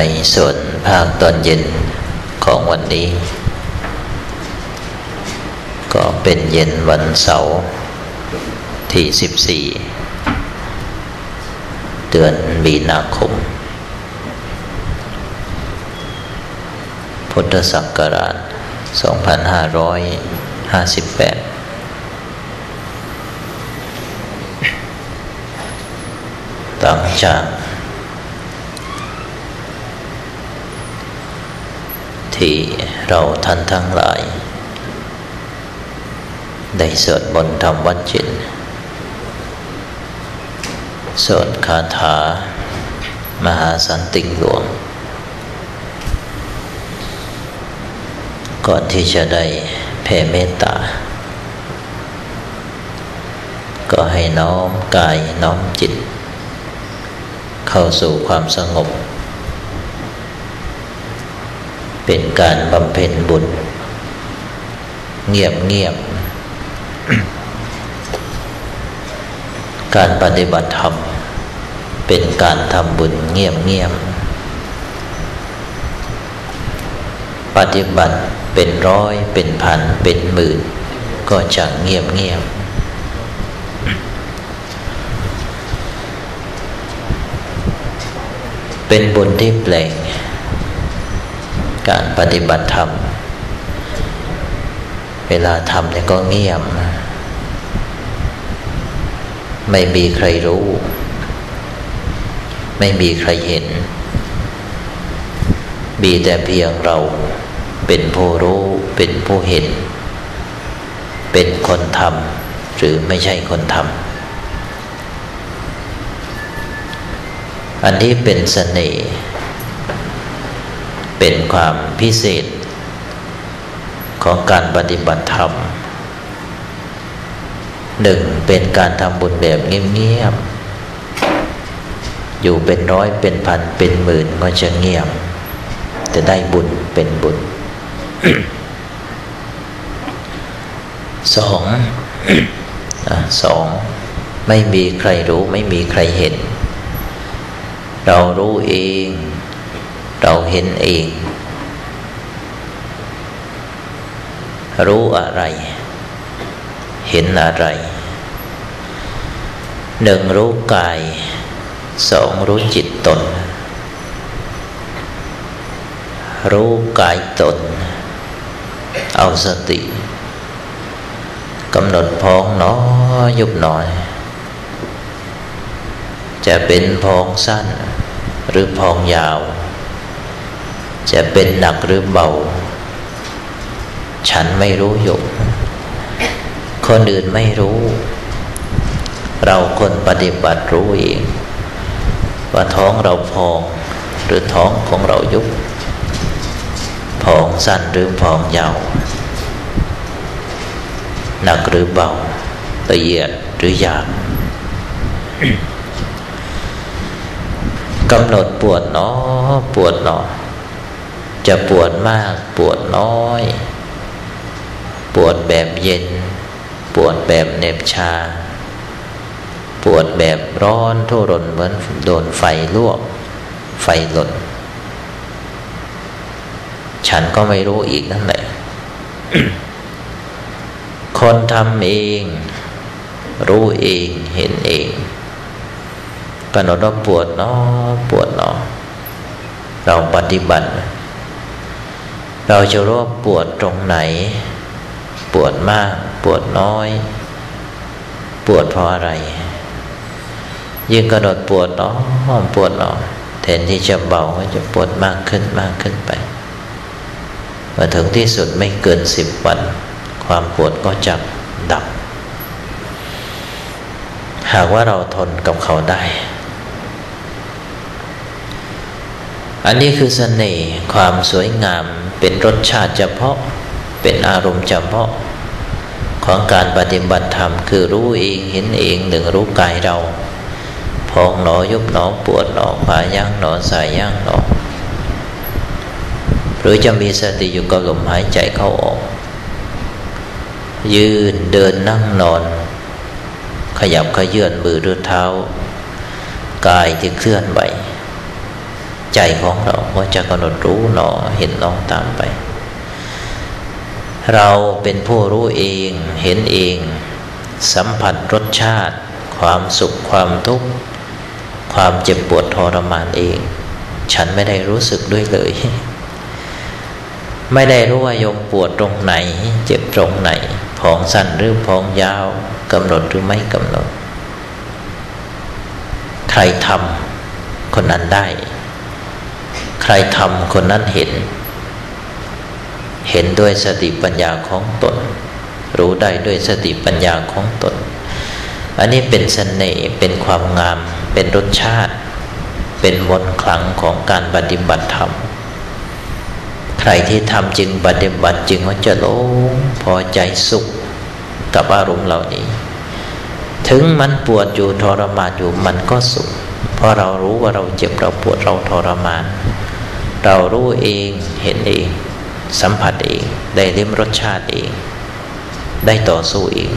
ในส่วนภาคตอนเย็นของวันนี้ ก็เป็นเย็นวันเสาร์ที่ 14 เดือนมีนาคม พุทธศักราช 2558ต่างจาก ที่เราท่านทั้งหลาย ได้สวดบนธรรมวัดจินสวดคาถา มหาสันติหลวง ก่อนที่จะได้แผ่เมตตา ก็ให้น้อมกายน้อมจิต เข้าสู่ความสงบ เป็นการบำเพ็ญบุญ เงียบเงียบ การปฏิบัติธรรม เป็นการทำบุญเงียบเงียบ ปฏิบัติเป็นร้อยเป็นพันเป็นหมื่น ก็จะเงียบเงียบเป็นบุญที่แปลง การปฏิบัติธรรม เวลาทำเนี่ยก็เงียบ ไม่มีใครรู้ ไม่มีใครเห็น มีแต่เพียงเราเป็นผู้รู้เป็นผู้เห็น เป็นคนทำหรือไม่ใช่คนทำอันนี้เป็นสเสน่ห์ เป็นความพิเศษของการปฏิบัติธรรมหนึ่งเป็นการทำบุญแบบเงียบๆอยู่เป็นร้อยเป็นพันเป็นหมื่นก็จะเงียบ จะได้บุญเป็นบุญสองสองไม่มีใครรู้ไม่มีใครเห็น เรารู้เอง เราเห็นเอง รู้อะไร เห็นอะไรหนึ่งรู้กายสองรู้จิตตน รู้กายตน เอาสติกำหนดพองน้อยุบหน่อย จะเป็นพองสั้นหรือพองยาว จะเป็นหนักหรือเบา ฉันไม่รู้อยู่คนอื่นไม่รู้ เราคนปฏิบัติรู้เอง ว่าท้องเราพองหรือท้องของเรายุบพองสั้นหรือพองยาวหนักหรือเบาละเอียดหรือหยาบกำหนดปวดเนาะปวดเนาะ จะปวดมากปวดน้อย ปวดแบบเย็น ปวดแบบเน็บชา ปวดแบบร้อนทุรนเหมือนโดนไฟลวก ไฟหล่นฉันก็ไม่รู้อีกนั่นแหละ คนทำเอง รู้เองเห็นเองกำหนดว่าปวดเนาะปวดเนาะเราปฏิบัติ เราจะรู้ว่าปวดตรงไหน ปวดมาก ปวดน้อย ปวดเพราะอะไร ยิ่งกระโดดปวดเนาะปวดเนาะแทนที่จะเบาก็จะปวดมากขึ้นมากขึ้นไปมาถึงที่สุดไม่เกินสิบวัน ความปวดก็จะดับ หากว่าเราทนกับเขาได้ อันนี้คือเสน่ห์ความสวยงามเป็นรสชาติเฉพาะเป็นอารมณ์เฉพาะ ของการปฏิบัติธรรม คือรู้เองเห็นเองหนึ่งรู้กายเรา พองหนอยุบหนอปวดหนอผาย่างหนอสายย่างหนอหรือจะมีสติอยู่กับลมหายใจเข้าออก ยืนเดินนั่งนอน ขยับขยื่นมือหรือเท้า กายที่เคลื่อนไหว ใจของเราก็จะกำหนดรู้หนอเห็นหนองตามไป เราเป็นผู้รู้เองเห็นเอง สัมผัสรสชาติ ความสุขความทุกข์ความเจ็บปวดทรมานเอง ฉันไม่ได้รู้สึกด้วยเลย ไม่ได้รู้ว่ายมปวดตรงไหน เจ็บตรงไหนผองสั้นหรือผองยาวกำหนดหรือไม่กำหนด ใครทำคนนั้นได้ ใครทำคนนั้นเห็น เห็นด้วยสติปัญญาของตน รู้ได้ด้วยสติปัญญาของตน อันนี้เป็นสเสน่ห์เป็นความงาม เป็นรสชาติ เป็นมนคลังของการปฏิบัติธรรมใครที่ทำจึงปฏิบัติจึงว่าจะโล่งพอใจสุขกับอารมณ์เหล่านี้ ถึงมันปวดอยู่ทรมานอยู่มันก็สุข เพราะเรารู้ว่าเราเจ็บเราปวดเราทรมาน เรารู้เองเห็นเอง สัมผัสเอง ได้ลิ้มรสชาติเอง ได้ต่อสู้เอง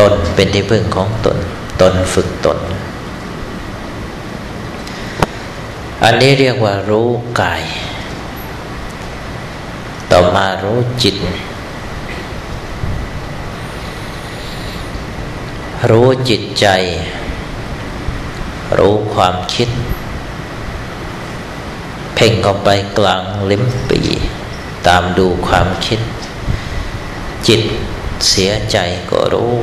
ตนเป็นที่พึ่งของตน ตนฝึกตน อันนี้เรียกว่ารู้กาย ต่อมารู้จิต รู้จิตใจ รู้ความคิด พ่งเข้าไปกลางลิ้มปี ตามดูความคิด จิตเสียใจก็รู้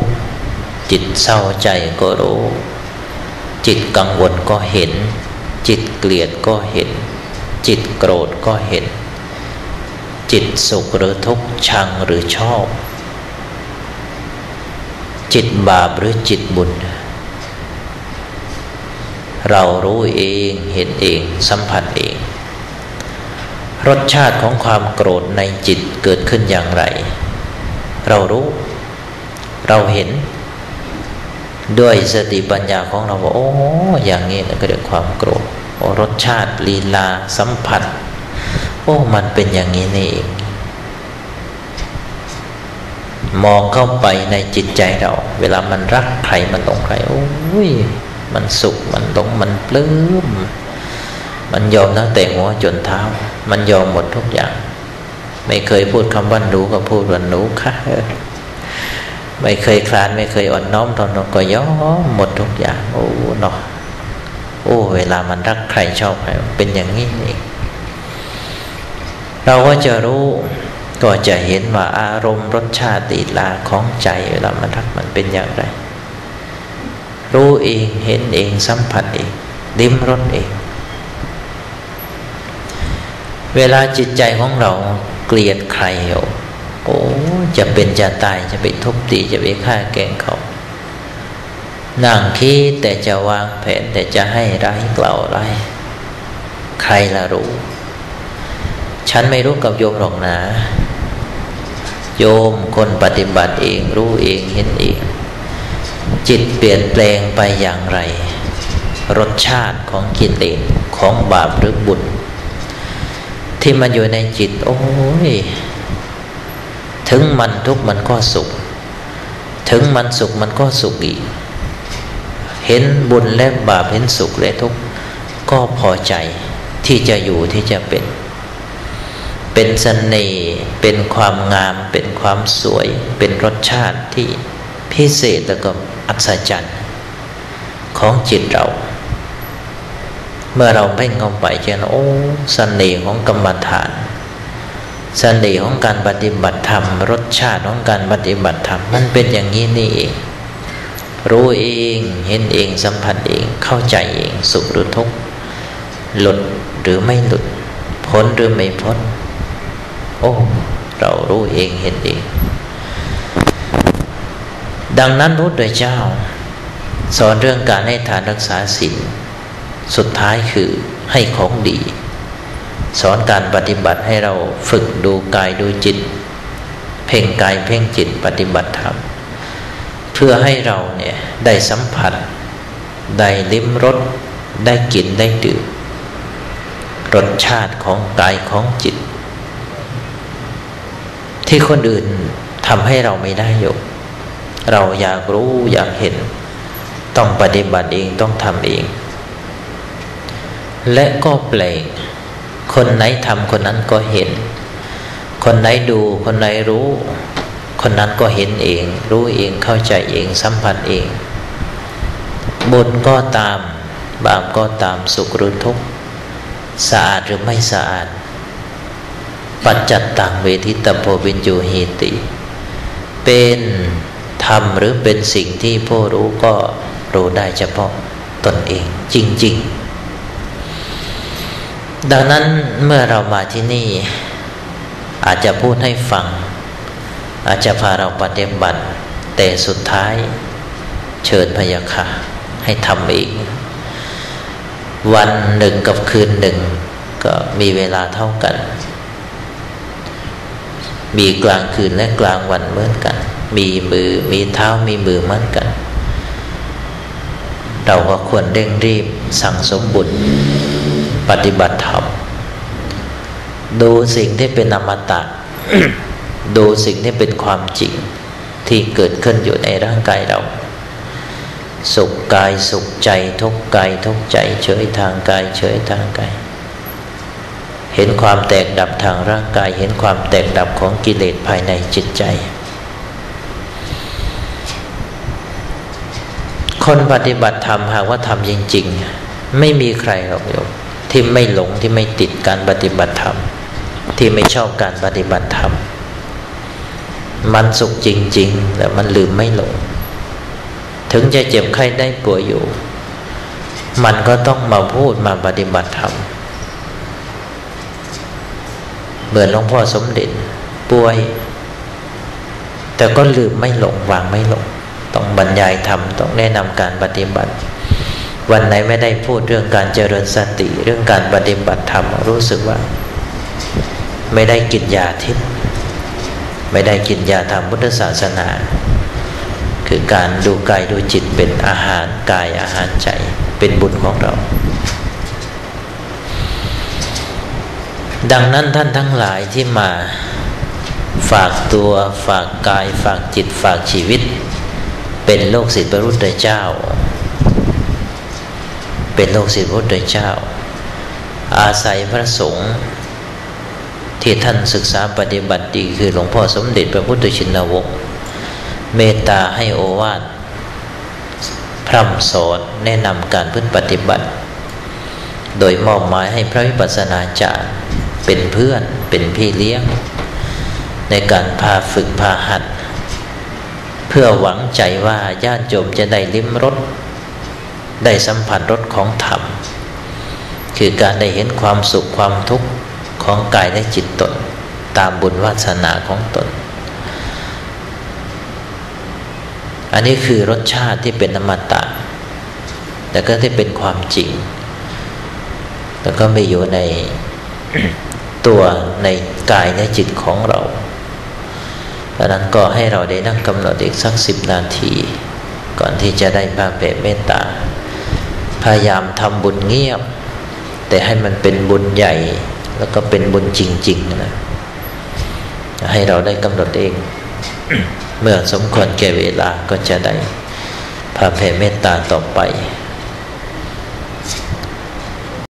จิตเศร้าใจก็รู้ จิตกังวลก็เห็น จิตเกลียดก็เห็น จิตโกรธก็เห็น จิตสุขหรือทุกข์ชังหรือชอบ จิตบาปหรือจิตบุญเรารู้เองเห็นเองสัมผัสเอง รสชาติของความโกรธในจิตเกิดขึ้นอย่างไร เรารู้ เราเห็น ด้วยสติปัญญาของเราว่าโอ้อย่างนี้ก็เรียกความโกรธโอ้รสชาติลีลาสัมผัส โอ้มันเป็นอย่างนี้นี่เองมองเข้าไปในจิตใจเรา เวลามันรักใครมันหลงใครโอ้ยมันสุขมันหลงมันปลื้ม มันยอมตั้งแต่หัวจนเท้า มันยอมหมดทุกอย่าง ไม่เคยพูดคำว่าหนูก็พูดว่าหนูค่ะไม่เคยคลานไม่เคยอ่อนน้อมทนก็ยอมหมดทุกอย่าง โอ้เนาะโอ้ เวลามันรักใครชอบใครเป็นอย่างนี้เองเราก็จะรู้ก็จะเห็นว่าอารมณ์รสชาติติลาของใจเวลามันทักมันเป็นอย่างไร รู้เองเห็นเองสัมผัสเอง ดิ้มรสเอง เวลาจิตใจของเราเกลียดใครโอ้จะเป็นจะตายจะไปทุบตีจะไปฆ่าแกงเขานั่งคิดแต่จะวางแผนแต่จะให้ร้ายกล่าวร้ายใครละรู้ ฉันไม่รู้กับโยมหรอกนะ โยมคนปฏิบัติเองรู้เองเห็นเอง จิตเปลี่ยนแปลงไปอย่างไร รสชาติของกิเลสของบาปหรือบุญ ที่มันอยู่ในจิต โอ้ย ถึงมันทุกมันก็สุข ถึงมันสุขมันก็สุขอีก เห็นบุญและบาปเห็นสุขและทุกข์ก็พอใจที่จะอยู่ที่จะเป็น เป็นสเสน่ห์เป็นความงาม เป็นความสวย เป็นรสชาติที่พิเศษแล้วก็อัศจรรย์ของจิตเรา เมื่อเราเพ่งเข้าไปจะโอ้สเสน่ห์ของกรรมฐานสเสน่ห์ของการปฏิบัติธรรม รสชาติของการปฏิบัติธรรมมันเป็นอย่างนี้นี่เอง รู้เองเห็นเองสัมผัสเองเข้าใจเองสุขหรือทุกข์หลุดหรือไม่หลุดพ้นหรือไม่พ้น โอ้เรารู้เองเห็นเอง ดังนั้นพระพุทธเจ้า สอนเรื่องการให้ทานรักษาศีล สุดท้ายคือให้ของดี สอนการปฏิบัติให้เราฝึกดูกายดูจิต เพ่งกายเพ่งจิตปฏิบัติธรรมเพื่อให้เราเนี่ยได้สัมผัส ได้ลิ้มรสได้กินได้ดื่มรสชาติของกายของจิต ที่คนอื่นทำให้เราไม่ได้ยู่เราอยากรู้อยากเห็น ต้องปฏิบัติเองต้องทำเอง และก็แปลกคนไหนทำคนนั้นก็เห็น คนไหนดูคนไหนรู้ คนนั้นก็เห็นเอง รู้เองเข้าใจเองสัมผัสเอง บุญก็ตาม บาปก็ตามสุขหรือทุกข์สะอาดหรือไม่สะอาด ปัจจัตตังเวทิตโพวินยูหีติ เป็นธรรมหรือเป็นสิ่งที่ผู้รู้ก็รู้ได้เฉพาะตนเองจริง ๆ ดังนั้นเมื่อเรามาที่นี่ อาจจะพูดให้ฟัง อาจจะพาเราปฏิบัติ แต่สุดท้าย เชิญพยาค่ะให้ทำเองวันหนึ่งกับคืนหนึ่ง ก็มีเวลาเท่ากัน มีกลางคืนและกลางวันเหมือนกัน มีมือมีเท้ามีมือเหมือนกัน เราก็ควรเร่งรีบสั่งสมบุญ ปฏิบัติธรรมดูสิ่งที่เป็นอมตะ ดูสิ่งที่เป็นความจริงที่เกิดขึ้นอยู่ในร่างกายเรา สุขกายสุขใจทุกกายทุกใจเฉยทางกายเฉยทางกาย เห็นความแตกดับทางร่างกาย เห็นความแตกดับของกิเลสภายในจิตใจ คนปฏิบัติธรรมหากว่าทำจริง ๆ ไม่มีใครหรอกโยม ที่ไม่หลงที่ไม่ติดการปฏิบัติธรรม ที่ไม่ชอบการปฏิบัติธรรม มันสุขจริง ๆ แต่มันลืมไม่หลง ถึงจะเจ็บไข้ได้ป่วยอยู่ มันก็ต้องมาพูดมาปฏิบัติธรรมเหมือนหลวงพ่อสมเด็จป่วย แต่ก็ลืมไม่หลงวางไม่หลง ต้องบรรยายธรรมต้องแนะนำการปฏิบัติ วันไหนไม่ได้พูดเรื่องการเจริญสติ เรื่องการปฏิบัติธรรมรู้สึกว่า ไม่ได้กินยาทิพย์ไม่ได้กินยาธรรมพุทธศาสนา คือการดูกายดูจิตเป็นอาหารกายอาหารใจเป็นบุญของเรา ดังนั้นท่านทั้งหลายที่มาฝากตัวฝากกายฝากจิตฝากชีวิต เป็นโลกศิษย์พระพุทธเจ้า เป็นโลกศิษย์พระพุทธเจ้า อาศัยพระสงฆ์ที่ท่านศึกษาปฏิบัติดีคือหลวงพ่อสมเด็จพระพุทธชินวงศ์เมตตาให้โอวาทพร่ำสอนแนะนำการพื้นปฏิบัติ โดยมอบหมายให้พระวิปัสสนาจารย์เป็นเพื่อนเป็นพี่เลี้ยง ในการพาฝึกพาหัด เพื่อหวังใจว่าญาติโยมจะได้ลิ้มรส ได้สัมผัสรสของธรรม คือการได้เห็นความสุขความทุกข์ของกายและจิตตน ตามบุญวาสนาของตน อันนี้คือรสชาติที่เป็นอมตะแต่ก็ที่เป็นความจริง แล้วก็ไม่อยู่ในตัวในกายในจิตของเราดังนั้นก็ให้เราได้นั่งกำหนดอีกสักสิบนาที ก่อนที่จะได้พาเปรเมตตา ยายามทำบุญเงียบ แต่ให้มันเป็นบุญใหญ่ แล้วก็เป็นบุญจริง ๆ นะ ให้เราได้กำหนดเอง เมื่อสมควรแก่เวลาก็จะได้พาแผ่เมตตาต่อไป